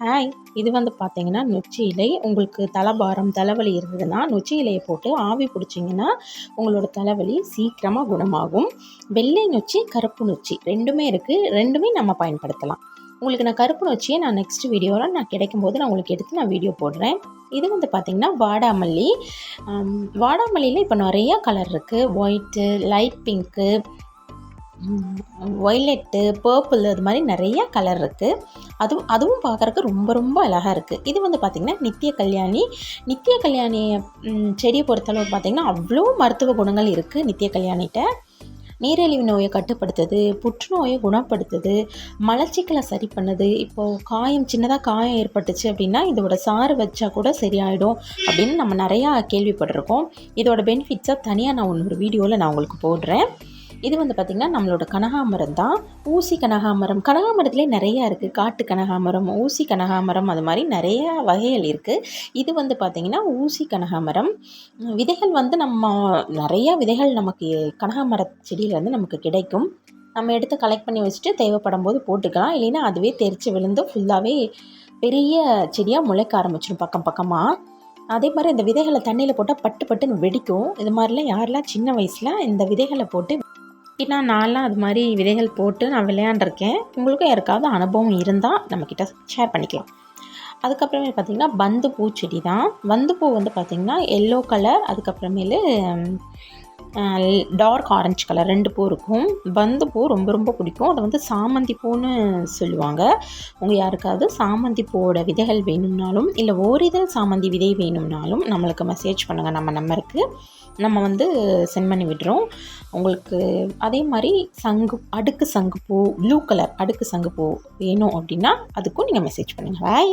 Hi இது வந்து பார்த்தீங்கன்னா நொச்சி இலை. உங்களுக்கு தலைபாரம் தலைவலி இருந்ததுன்னா நொச்சி இலையை போட்டு ஆவி பிடிச்சிங்கன்னா உங்களோட தலைவலி சீக்கிரமாக குணமாகும். வெள்ளை நொச்சி கருப்பு நொச்சி ரெண்டுமே இருக்குது ரெண்டுமே நம்ம பயன்படுத்தலாம். உங்களுக்கு நான் கருப்பு நொச்சியை நான் நெக்ஸ்ட் வீடியோவில் நான் கிடைக்கும் போது நான் உங்களுக்கு எடுத்து நான் வீடியோ போடுறேன். இது வந்து பார்த்திங்கன்னா வாடாமல்லி. வாடாமல்லியில் இப்போ நிறையா கலர் இருக்குது white light pink violet purple அது மாதிரி நிறைய கலர் இருக்குது அதுவும் அதுவும் பார்க்குறக்கு ரொம்ப ரொம்ப அழகாக இருக்குது இது வந்து பார்த்திங்கன்னா நித்திய கல்யாணி. நித்திய கல்யாணி செடியை பொறுத்தளவு பார்த்திங்கன்னா அவ்வளோ மருத்துவ குணங்கள் இருக்குது நித்திய கல்யாணிகிட்ட நீரிழிவு நோயை கட்டுப்படுத்துது புற்றுநோயை குணப்படுத்துது மலச்சிக்கலை சரி பண்ணுது. இப்போது காயம் சின்னதாக காயம் ஏற்பட்டுச்சு அப்படின்னா இதோட சாறு வச்சா கூட சரியாயிடும் அப்படின்னு நம்ம நிறையா கேள்விப்பட்டிருக்கோம். இதோட பெனிஃபிட்ஸை தனியாக நான் ஒன்று ஒரு வீடியோவில் நான் உங்களுக்கு போடுறேன். இது வந்து பார்த்திங்கன்னா நம்மளோட கனகாமரம் தான். ஊசி கனகாமரம். கனகாமரத்துலேயே நிறையா இருக்குது காட்டு கனகாமரம் ஊசி கனகாமரம் அது மாதிரி நிறையா வகைகள் இருக்குது இது வந்து பார்த்திங்கன்னா ஊசி கனகாமரம். விதைகள் வந்து நம்ம நிறையா விதைகள் நமக்கு கனகாமர செடியிலேருந்து நமக்கு கிடைக்கும். நம்ம எடுத்து கலெக்ட் பண்ணி வச்சுட்டு தேவைப்படும் போது போட்டுக்கலாம். இல்லைன்னா அதுவே தெரித்து விழுந்து ஃபுல்லாகவே பெரிய செடியாக முளைக்க ஆரம்பிச்சிடும் பக்கம் பக்கமாக அதே மாதிரி இந்த விதைகளை தண்ணியில் போட்டால் பட்டு பட்டுன்னு வெடிக்கும். இது மாதிரிலாம் யாரெல்லாம் சின்ன வயசில் இந்த விதைகளை போட்டு ஏன்னா நான்லாம் அது மாதிரி விதைகள் போட்டு நான் விளையாண்டுருக்கேன். உங்களுக்கும் யாருக்காவது அனுபவம் இருந்தால் நம்மக்கிட்ட ஷேர் பண்ணிக்கலாம். அதுக்கப்புறமே பார்த்திங்கன்னா பந்து பூச்செடி தான். பந்து பூ வந்து பார்த்திங்கன்னா எல்லோ கலர் அதுக்கப்புறமேலு டார்க் ஆரஞ்சு கலர் ரெண்டு பூ இருக்கும். பந்து பூ ரொம்ப ரொம்ப பிடிக்கும். அதை வந்து சாமந்தி பூன்னு சொல்லுவாங்க. உங்கள் யாருக்காவது சாமந்தி பூவோட விதைகள் வேணும்னாலும் இல்லை ஓரிதழ் சாமந்தி விதை வேணும்னாலும் நம்மளுக்கு மெசேஜ் பண்ணுங்கள் நம்ம நம்பருக்கு நம்ம வந்து சென்ட் பண்ணி விடுறோம். உங்களுக்கு அதே மாதிரி சங்கு அடுக்கு சங்கு பூ ப்ளூ கலர் அடுக்கு சங்குப்பூ வேணும் அப்படின்னா அதுக்கும் நீங்கள் மெசேஜ் பண்ணுங்கள் பாய்